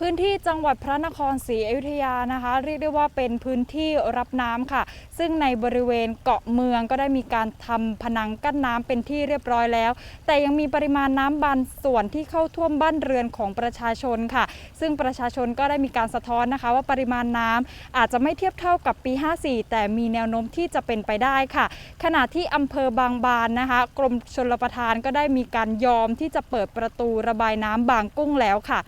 พื้นที่จังหวัดพระนครศรีอยุธยานะคะ เรียกได้ว่าเป็นพื้นที่รับน้ำค่ะ ซึ่งในบริเวณเกาะเมืองก็ได้มีการทำผนังกั้นน้ำเป็นที่เรียบร้อยแล้ว แต่ยังมีปริมาณน้ำบางส่วนที่เข้าท่วมบ้านเรือนของประชาชนค่ะ ซึ่งประชาชนก็ได้มีการสะท้อนนะคะ ว่าปริมาณน้ำอาจจะไม่เทียบเท่ากับปี 54 แต่มีแนวโน้มที่จะเป็นไปได้ค่ะ ขณะที่อำเภอบางบานนะคะ กรมชลประทานก็ได้มีการยอมที่จะเปิดประตูระบายน้ำบางกุ้งแล้วค่ะ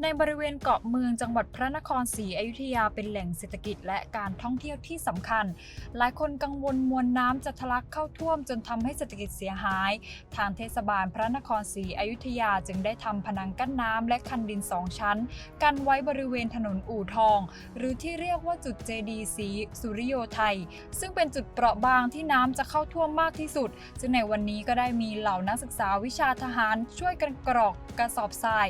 ในบริเวณเกาะเมืองจังหวัดพระนครศรีอยุธยาเป็นแหล่งเศรษฐกิจและการท่องเที่ยวที่สำคัญ หลายคนกังวลมวลน้ำจะทะลักเข้าท่วมจนทำให้เศรษฐกิจเสียหาย ทางเทศบาลพระนครศรีอยุธยาจึงได้ทำผนังกั้นน้ำและคันดินสองชั้น กันไว้บริเวณถนนอู่ทอง หรือที่เรียกว่าจุดเจดีย์ศรีสุริโยไทย ซึ่งเป็นจุดเปราะบางที่น้ำจะเข้าท่วมมากที่สุด ซึ่งในวันนี้ก็ได้มีเหล่านักศึกษาวิชาทหารช่วยกันกรอกกระสอบทราย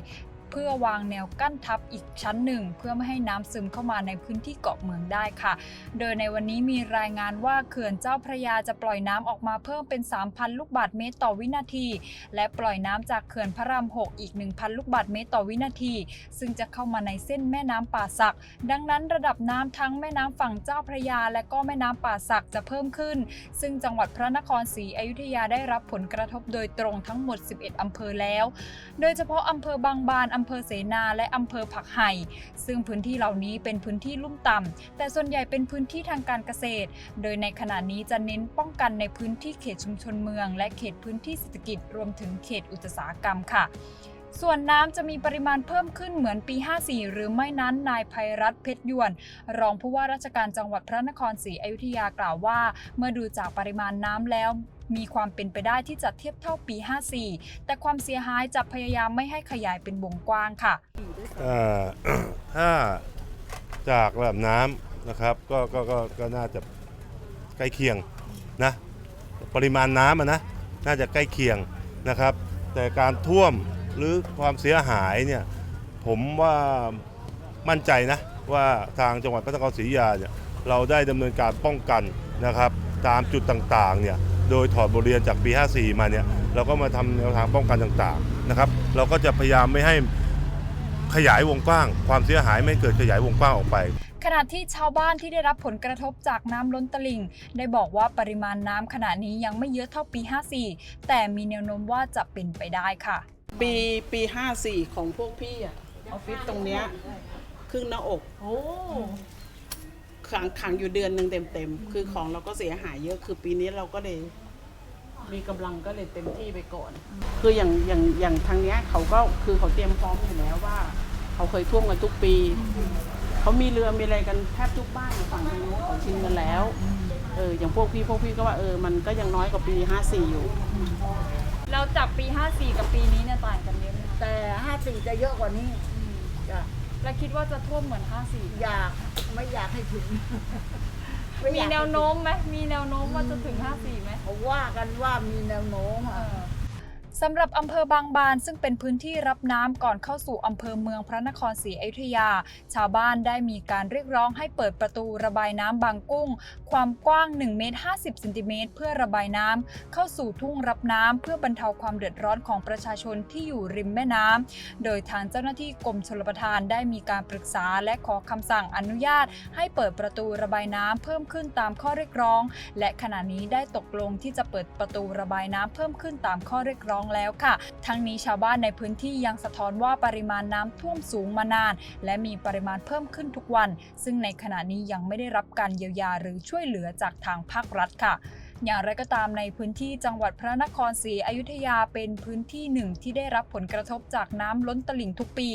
เพื่อวางแนวกั้นทับอีกชั้นหนึ่ง เพื่อไม่ให้น้ำซึมเข้ามาในพื้นที่เกาะเมืองได้ค่ะ โดยในวันนี้มีรายงานว่าเขื่อนเจ้าพระยาจะปล่อยน้ำออกมาเพิ่มเป็น 3,000 ลูกบาศก์เมตรต่อวินาที และปล่อยน้ำจากเขื่อนพระราม 6 อีก 1,000 ลูกบาศก์เมตรต่อวินาที ซึ่งจะเข้ามาในเส้นแม่น้ำป่าสัก ดังนั้นระดับน้ำทั้งแม่น้ำฝั่งเจ้าพระยา และก็แม่น้ำป่าสักจะเพิ่มขึ้น ซึ่งจังหวัดพระนครศรีอยุธยาได้รับผลกระทบโดยตรงทั้งหมด 11อำเภอแล้ว โดยเฉพาะอำเภอบางบานอำอำเภอเสนาและอำเภอผักไห่ซึ่งพื้นที่เหล่านี้เป็นพื้นที่ลุ่มต่ำแต่ส่วนใหญ่เป็นพื้นที่ทางการเกษตร โดยในขณะนี้จะเน้นป้องกันในพื้นที่เขตชุมชนเมือง และเขตพื้นที่เศรษฐกิจรวมถึงเขตอุตสาหกรรมค่ะ ส่วนน้ำจะมีปริมาณเพิ่มขึ้นเหมือนปี 54 หรือไม่นั้นนายภัยรัตน์เพชรยวน รองผู้ว่าราชการจังหวัดพระนครศรีอยุธยากล่าวว่า เมื่อดูจากปริมาณน้ำแล้วมีความเป็นไปได้ที่จะเทียบเท่าปี 54 แต่ความเสียหายจะพยายามไม่ให้ขยายเป็นวงกว้างค่ะถ้าจากระดับน้ำนะครับก็ก็ก็ก็น่าจะใกล้เคียงนะปริมาณน้ำนะน่าจะใกล้เคียงนะครับ แต่การท่วม หรือความเสียหายเนี่ยผมว่ามั่นใจนะว่าทางจังหวัดพระนครศรีอยุธยาเนี่ยเราได้ดำเนินการป้องกันนะครับ ตามจุดต่างๆเนี่ยโดยถอดบทเรียนจากปี 54 มาเนี่ยเราก็มาทำแนวทางป้องกันต่างๆนะครับ เราก็จะพยายามไม่ให้ขยายวงกว้าง ความเสียหายไม่เกิดขยายวงกว้างออกไป ขณะที่ชาวบ้านที่ได้รับผลกระทบจากน้ำล้นตลิ่ง ได้บอกว่าปริมาณน้ำขณะนี้ยังไม่เยอะเท่าปี 54 แต่มีแนวโน้มว่าจะเป็นไปได้ค่ะ ปีปีห้าสี่ของพวกพี่อะออฟฟิศตรงเนี้ยครึ่งหน้าอก โอ้ ขังขังอยู่เดือนหนึ่งเต็มๆ คือของเราก็เสียหายเยอะ คือปีนี้เราก็เลย มีกำลังก็เลยเต็มที่ไปก่อน คืออย่างอย่างอย่างทางเนี้ยเขาก็คือเขาเตรียมพร้อมอยู่แล้วว่า เขาเคยท่วมกันทุกปี เขามีเรือมีอะไรกันแทบทุกบ้านฝั่งทางโน้นเขาชินกันแล้ว เอออย่างพวกพี่พวกพี่ก็ว่าเออมันก็ยังน้อยกว่าปีห้าสี่อยู่ แล้วจากปี 54 กับปีนี้เนี่ยต่างกันเยอะไหมคะแต่ห้าสี่จะเยอะกว่านี้จ้ะและคิดว่าจะท่วมเหมือน 54อยากไม่อยากให้ถึงไอมียากแนให้วโน้มไหมมีแนวโน้มว่าจะถึง 54ไหมเขาว่ากันว่ามีแนวโน้มอะ สำหรับอำเภอบางบาน ซึ่งเป็นพื้นที่รับน้ำก่อนเข้าสู่อำเภอเมืองพระนครศรีอยุธยา ชาวบ้านได้มีการเรียกร้องให้เปิดประตูระบายน้ำบางกุ้ง ความกว้าง1เมตร50เซนติเมตรเพื่อระบายน้ำเข้าสู่ทุ่งรับน้ำเพื่อบรรเทาความเดือดร้อนของประชาชนที่อยู่ริมแม่น้ำโดยทางเจ้าหน้าที่กรมชลประทานได้มีการปรึกษาและขอคำสั่งอนุญาต ให้เปิดประตูระบายน้ำเพิ่มขึ้นตามข้อเรียกร้อง และขณะนี้ได้ตกลงที่จะเปิดประตูระบายน้ำเพิ่มขึ้นตามข้อเรียกร้องแล้วค่ะ ทั้งนี้ชาวบ้านในพื้นที่ยังสะท้อนว่าปริมาณน้ำท่วมสูงมานาน และมีปริมาณเพิ่มขึ้นทุกวัน ซึ่งในขณะนี้ยังไม่ได้รับการเยียวยาหรือช่วยเหลือจากทางภาครัฐค่ะอย่างไรก็ตามในพื้นที่จังหวัดพระนครศรีอยุธยาเป็นพื้นที่หนึ่งที่ได้รับผลกระทบจากน้ำล้นตลิ่งทุกปี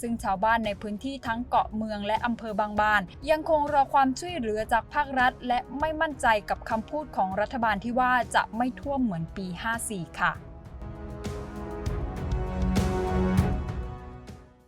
ซึ่งชาวบ้านในพื้นที่ทั้งเกาะเมืองและอำเภอบางบาน ยังคงรอความช่วยเหลือจากภาครัฐ และไม่มั่นใจกับคำพูดของรัฐบาลที่ว่าจะไม่ท่วมเหมือนปี 54 ค่ะ